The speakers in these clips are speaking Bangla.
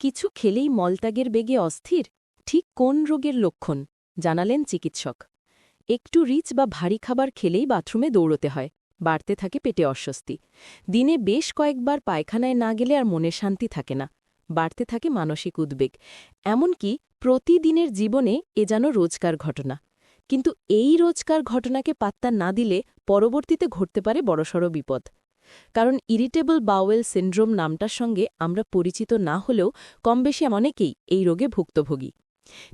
কিছু খেলেই মলত্যাগের বেগে অস্থির? ঠিক কোন রোগের লক্ষণ? জানালেন চিকিৎসক। একটু রিচ বা ভারী খাবার খেলেই বাথরুমে দৌড়তে হয়, বাড়তে থাকে পেটে অস্বস্তি। দিনে বেশ কয়েকবার পায়খানায় না গেলে আর মনে শান্তি থাকে না, বাড়তে থাকে মানসিক উদ্বেগ। এমনকি প্রতিদিনের জীবনে এ যেন রোজকার ঘটনা। কিন্তু এই রোজকার ঘটনাকে পাত্তা না দিলে পরবর্তীতে ঘটতে পারে বড়সড় বিপদ। কারণ ইরিটেবল বাওয়েল সিন্ড্রোম নামটার সঙ্গে আমরা পরিচিত না হলেও কমবেশি অনেকেই এই রোগে ভুক্তভোগী।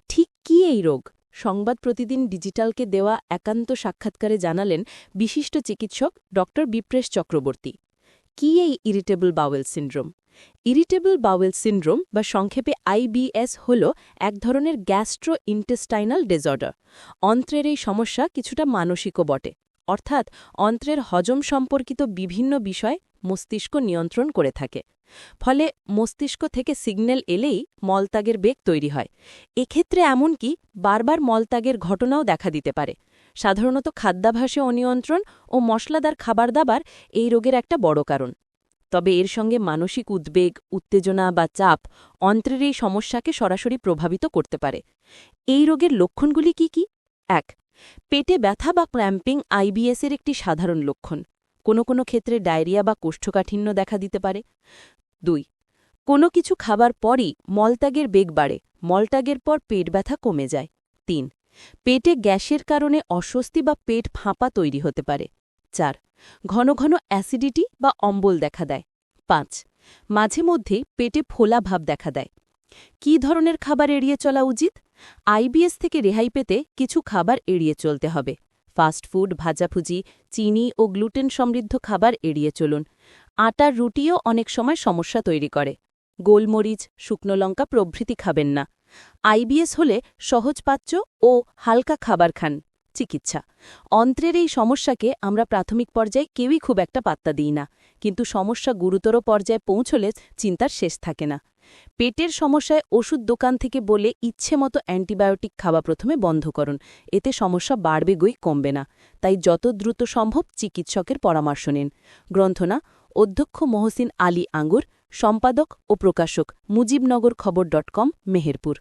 ঠিক কি এই রোগ? সংবাদ প্রতিদিন ডিজিটালকে দেওয়া একান্ত সাক্ষাৎকারে জানালেন বিশিষ্ট চিকিৎসক ড বিপ্রেশ চক্রবর্তী। কি এই irritable bowel syndrome irritable bowel syndrome বা সংক্ষেপে আইবিএস হল এক ধরনের গ্যাস্ট্রো ইন্টেস্টাইনাল ডিসঅর্ডার অন্ত্রের এই সমস্যা কিছুটা মানসিকও বটে। অর্থাৎ অন্ত্রের হজম সম্পর্কিত বিভিন্ন বিষয় মস্তিষ্ক নিয়ন্ত্রণ করে থাকে। ফলে মস্তিষ্ক থেকে সিগন্যাল এলেই মলত্যাগের বেগ তৈরি হয়। এক্ষেত্রে এমনকি বারবার মলত্যাগের ঘটনাও দেখা দিতে পারে। সাধারণত খাদ্যাভাসে অনিয়ন্ত্রণ ও মশলাদার খাবার দাবার এই রোগের একটা বড় কারণ। তবে এর সঙ্গে মানসিক উদ্বেগ, উত্তেজনা বা চাপ অন্ত্রের এই সমস্যাকে সরাসরি প্রভাবিত করতে পারে। এই রোগের লক্ষণগুলি কি কি? এক পেটে ব্যথা বা ক্ল্যাম্পিং আইবিএসের একটি সাধারণ লক্ষণ। কোনো কোনো ক্ষেত্রে ডায়রিয়া বা কোষ্ঠকাঠিন্য দেখা দিতে পারে। দুই, কোনো কিছু খাবার পরই মলত্যাগের বেগ বাড়ে। মলত্যাগের পর পেট ব্যথা কমে যায়। তিন, পেটে গ্যাসের কারণে অস্বস্তি বা পেট ফাঁপা তৈরি হতে পারে। চার, ঘন ঘন অ্যাসিডিটি বা অম্বল দেখা দেয়। পাঁচ, মাঝে মধ্যেই পেটে ফোলা ভাব দেখা দেয়। কী ধরনের খাবার এড়িয়ে চলা উচিত? আইবিএস থেকে রেহাই পেতে কিছু খাবার এড়িয়ে চলতে হবে। ফাস্টফুড ভাজাভুজি, চিনি ও গ্লুটেন সমৃদ্ধ খাবার এড়িয়ে চলুন। আটার রুটিও অনেক সময় সমস্যা তৈরি করে। গোলমরিচ, শুকনো লঙ্কা প্রভৃতি খাবেন না। আইবিএস হলে সহজপাচ্য ও হালকা খাবার খান। চিকিৎসা। অন্ত্রের এই সমস্যাকে আমরা প্রাথমিক পর্যায়ে কেউই খুব একটা পাত্তা দিই না। কিন্তু সমস্যা গুরুতর পর্যায়ে পৌঁছলে চিন্তার শেষ থাকে না। পেটের সমস্যায় ওষুধ দোকান থেকে বলে ইচ্ছে মতো অ্যান্টিবায়োটিক খাওয়া প্রথমে বন্ধ করুন। এতে সমস্যা বাড়বে গই কমবে না। তাই যত দ্রুত সম্ভব চিকিৎসকের পরামর্শ নিন। গ্রন্থনা, অধ্যক্ষ মহসিন আলী আঙ্গুর, সম্পাদক ও প্রকাশক মুজিবনগর খবর ডট কম, মেহেরপুর।